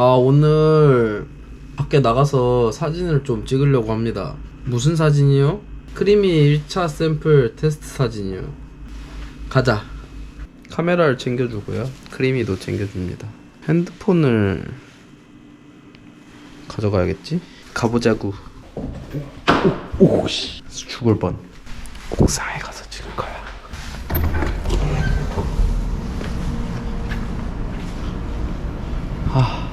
아 오늘 밖에 나가서 사진을 좀 찍으려고 합니다. 무슨 사진이요? 크리미 1차 샘플 테스트 사진이요. 가자 카메라를 챙겨주고요 크리미도 챙겨줍니다 핸드폰을 가져가야겠지? 가보자구 오씨 죽을 뻔 옥상에 가서 찍을 거야 아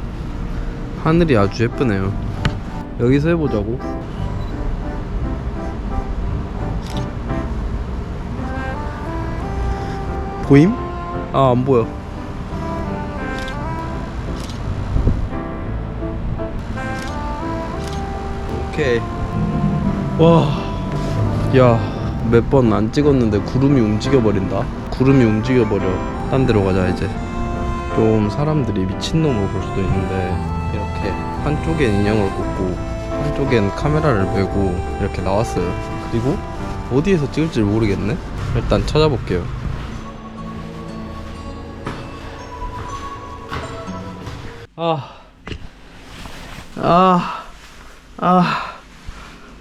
하늘이 아주 예쁘네요. 여기서 해보자고. 보임? 아, 안 보여. 오케이. 와. 야, 몇 번 안 찍었는데 구름이 움직여버린다. 구름이 움직여버려. 딴 데로 가자, 이제. 좀 사람들이 미친놈으로 볼 수도 있는데 이렇게 한쪽엔 인형을 꽂고 한쪽엔 카메라를 메고 이렇게 나왔어요 그리고 어디에서 찍을지 모르겠네 일단 찾아볼게요 아, 아, 아,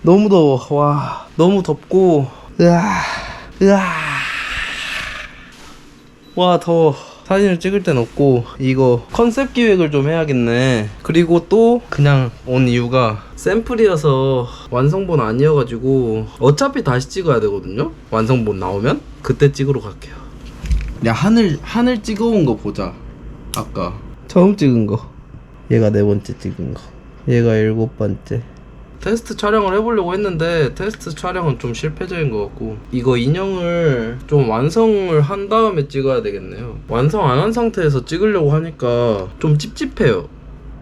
너무 더워. 와, 너무 덥고, 으아, 으아. 와 더워. 사진을 찍을 땐 없고 이거 컨셉 기획을 좀 해야겠네. 그리고 또 그냥 온 이유가 샘플이어서 완성본 아니어가지고 어차피 다시 찍어야 되거든요? 완성본 나오면? 그때 찍으러 갈게요. 야 하늘 하늘 찍어온 거 보자. 아까 처음 찍은 거. 얘가 네 번째 찍은 거. 얘가 일곱 번째. 테스트 촬영을 해보려고 했는데 테스트 촬영은 좀 실패적인 것 같고 이거 인형을 좀 완성을 한 다음에 찍어야 되겠네요. 완성 안 한 상태에서 찍으려고 하니까 좀 찝찝해요.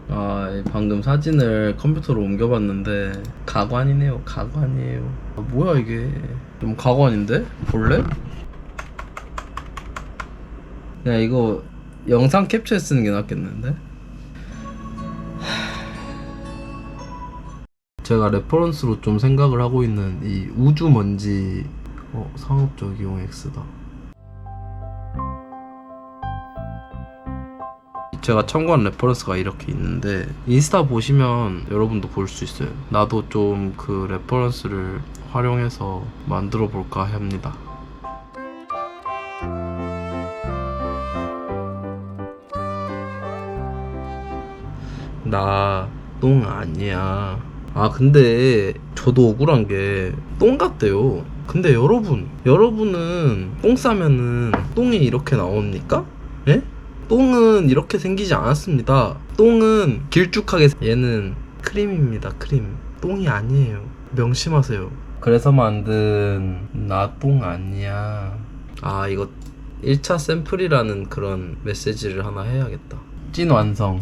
아 방금 사진을 컴퓨터로 옮겨봤는데 가관이네요 가관이에요. 아, 뭐야 이게? 좀 가관인데? 볼래? 야 이거 영상 캡처해 쓰는 게 낫겠는데? 제가 레퍼런스로 좀 생각을 하고 있는 이 우주 먼지 어, 상업적 이용 X다. 제가 참고한 레퍼런스가 이렇게 있는데 인스타 보시면 여러분도 볼 수 있어요. 나도 좀 그 레퍼런스를 활용해서 만들어 볼까 합니다. 나 똥 아니야. 아 근데 저도 억울한 게 똥 같대요. 근데 여러분, 여러분은 똥 싸면은 똥이 이렇게 나옵니까? 예? 똥은 이렇게 생기지 않았습니다. 똥은 길쭉하게 얘는 크림입니다. 크림. 똥이 아니에요. 명심하세요. 그래서 만든 나 똥 아니야. 아 이거 1차 샘플이라는 그런 메시지를 하나 해야겠다. 찐 완성.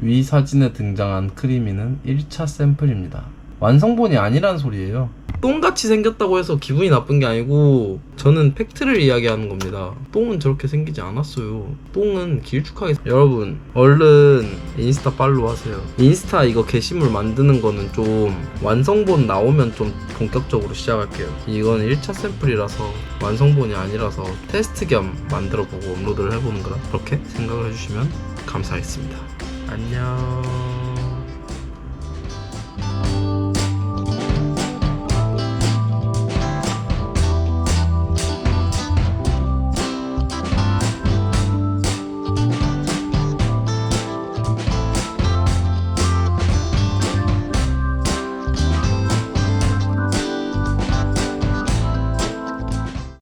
위 사진에 등장한 크리미는 1차 샘플입니다. 완성본이 아니란 소리예요. 똥같이 생겼다고 해서 기분이 나쁜 게 아니고 저는 팩트를 이야기하는 겁니다. 똥은 저렇게 생기지 않았어요. 똥은 길쭉하게 여러분 얼른 인스타 팔로우 하세요. 인스타 이거 게시물 만드는 거는 좀 완성본 나오면 좀 본격적으로 시작할게요. 이건 1차 샘플이라서 완성본이 아니라서 테스트 겸 만들어 보고 업로드를 해보는 거라 그렇게 생각을 해주시면 감사하겠습니다. 안녕.